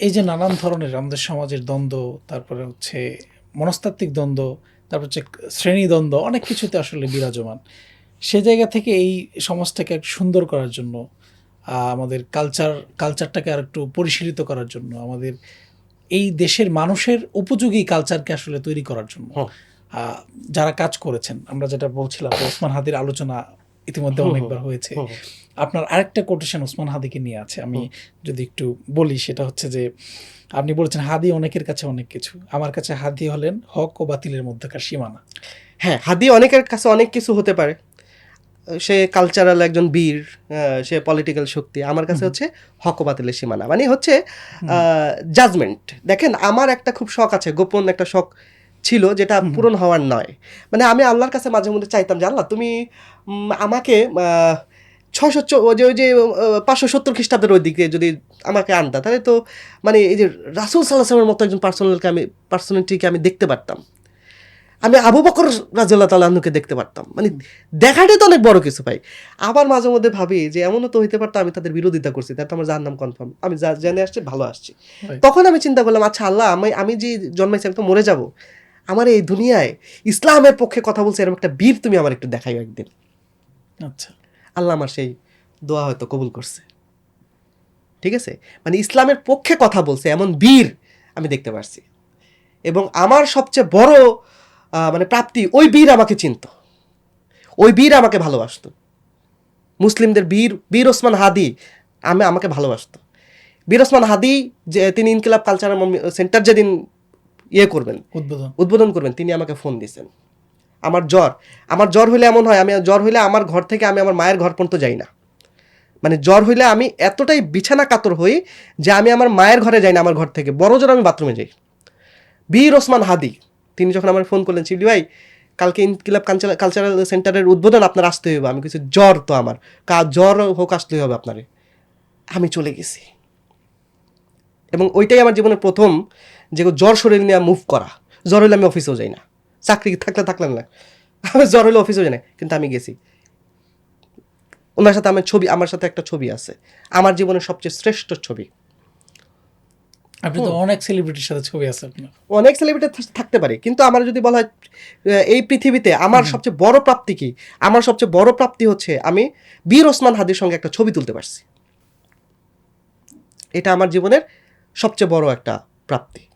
এই যে নানান ধরনের আমাদের সমাজের দ্বন্দ্ব তারপরে হচ্ছে মনস্তাত্ত্বিক দ্বন্দ্ব তারপর হচ্ছে শ্রেণি দ্বন্দ্ব অনেক কিছুতে আসলে বিরাজমান। সে জায়গা থেকে এই সমাজটাকে একটু সুন্দর করার জন্য আমাদের কালচার কালচারটাকে আর একটু পরিশীলিত করার জন্য আমাদের এই দেশের মানুষের উপযোগী কালচারকে আসলে তৈরি করার জন্য। যারা কাজ করেছেন আমরা যেটা বলছিলাম ওসমান হাদির আলোচনা ইতিমধ্যে অনেকবার হয়েছে। আপনার আরেকটা কোটেশন ওসমান হাদিকে নিয়ে আছে। আমি যদি একটু বলি সেটা হচ্ছে যে আপনি বলেছেন হাদি অনেকের কাছে অনেক কিছু। আমার কাছে হাদি হলেন হক ও বাতিলের মধ্যকার সীমানা। হ্যাঁ হাদি অনেকের কাছে অনেক কিছু হতে পারে। সে কালচারাল একজন বীর সে পলিটিক্যাল শক্তি। আমার কাছে হচ্ছে হক বাতিলের সীমানা। মানে হচ্ছে জাজমেন্ট দেখেন আমার একটা খুব শখ আছে গোপন একটা শখ ছিল যেটা পূরণ হওয়ার নয়। মানে আমি আল্লাহর কাছে মাঝে মধ্যে চাইতাম যে আল্লাহ তুমি আমাকে ছয়শো যে ওই যে পাঁচশো সত্তর খ্রিস্টাব্দের ওই দিকে যদি আমাকে আনতা তাহলে তো মানে এই যে রাসুল সাল্লাহামের মতো একজন পার্সোনালকে আমি পার্সোনালিটিকে আমি দেখতে পারতাম। আমি আবু বকর রাজুল্লাহ তাল্লাহকে দেখতে পারতাম। মানে দেখাটাই তো অনেক বড় কিছু ভাই। আবার মাঝে মধ্যে ভাবি যে এমনও তো হইতে পারতো আমি তাদের বিরোধিতা করছি তাতে আমার যার নাম কনফার্ম আমি যা জেনে আসছি ভালো আসছি। তখন আমি চিন্তা করলাম আচ্ছা আল্লাহ আমি আমি যে জন্মাইছি আমি তো মরে যাব। আমার এই দুনিয়ায় ইসলামের পক্ষে কথা বলছে এরকম একটা বীর তুমি আমার একটু দেখাই একদিন। আচ্ছা। আল্লাহ আমার সেই দোয়া হয়তো কবুল করছে। ঠিক আছে? মানে ইসলামের পক্ষে কথা বলছে এমন বীর আমি দেখতে পারছি। এবং আমার সবচেয়ে বড় মানে প্রাপ্তি ওই বীর আমাকে চিনত। ওই বীর আমাকে ভালোবাসত। মুসলিমদের বীর বীর ওসমান হাদি আমি আমাকে ভালোবাসতো। বীর ওসমান হাদি যে তিনি ইনকিলাব কালচারাল সেন্টার যেদিন ইয়ে করবেন। উদ্বোধন। উদ্বোধন করবেন। তিনি আমাকে ফোন দিয়েছেন। আমার জ্বর। আমার জ্বর হইলে এমন হয় আমি জ্বর হইলে আমার ঘর থেকে আমি আমার মায়ের ঘর পর্যন্ত যাই না। মানে জ্বর হইলে আমি এতটাই বিছানা কাতর হই যে আমি আমার মায়ের ঘরে যাই না আমার ঘর থেকে। বড় জ্বর আমি বাথরুমে যাই। বীর ওসমান হাদি তিনি যখন আমার ফোন করলেন চিলি ভাই কালকে ইনকিলাব কালচারাল কালচারাল সেন্টারের উদ্বোধন আপনার আসতে হইবে। আমি কিছু জ্বর তো আমার। কা জ্বর হোক আসতেই হবে আপনারে। আমি চলে গেছি। এবং ওইটাই আমার জীবনের প্রথম যে জ্বর শরীর নিয়ে মুভ করা। জ্বর হলে আমি অফিসেও যাই না। চাকরি থাকলে থাকলাম না। আমি জ্বর হলে অফিসেও যাই না কিন্তু আমি গেছি। ওনার সাথে আমার ছবি আমার সাথে একটা ছবি আছে। আমার জীবনের সবচেয়ে শ্রেষ্ঠ ছবি। আপনি তো অনেক সেলিব্রিটির সাথে ছবি আছে আপনার। অনেক সেলিব্রিটি থাকতে পারে কিন্তু আমার যদি বলা হয় এই পৃথিবীতে আমার সবচেয়ে বড় প্রাপ্তি কি? আমার সবচেয়ে বড় প্রাপ্তি হচ্ছে আমি বীর ওসমান হাদির সঙ্গে একটা ছবি তুলতে পারছি। এটা আমার জীবনের সবচেয়ে বড় একটা প্রাপ্তি।